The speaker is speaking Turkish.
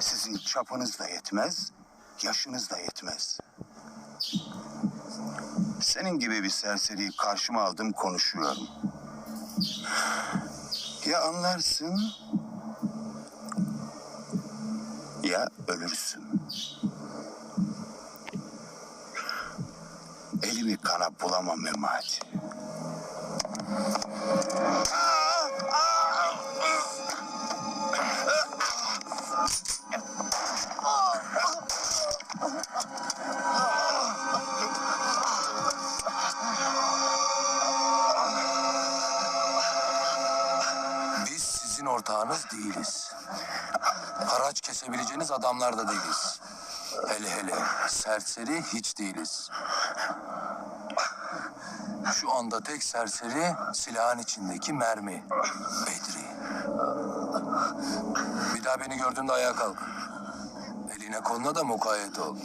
Sizin çapınız da yetmez, yaşınız da yetmez. Senin gibi bir serseriyi karşıma aldım konuşuyorum. Ya anlarsın ya ölürsün. Elimi kana bulamam Memati. Sizin ortağınız değiliz. Haraç kesebileceğiniz adamlar da değiliz. Hele hele serseri hiç değiliz. Şu anda tek serseri silahın içindeki mermi. Bedri. Bir daha beni gördüğünde ayağa kalk. Eline koluna da mukayyet ol.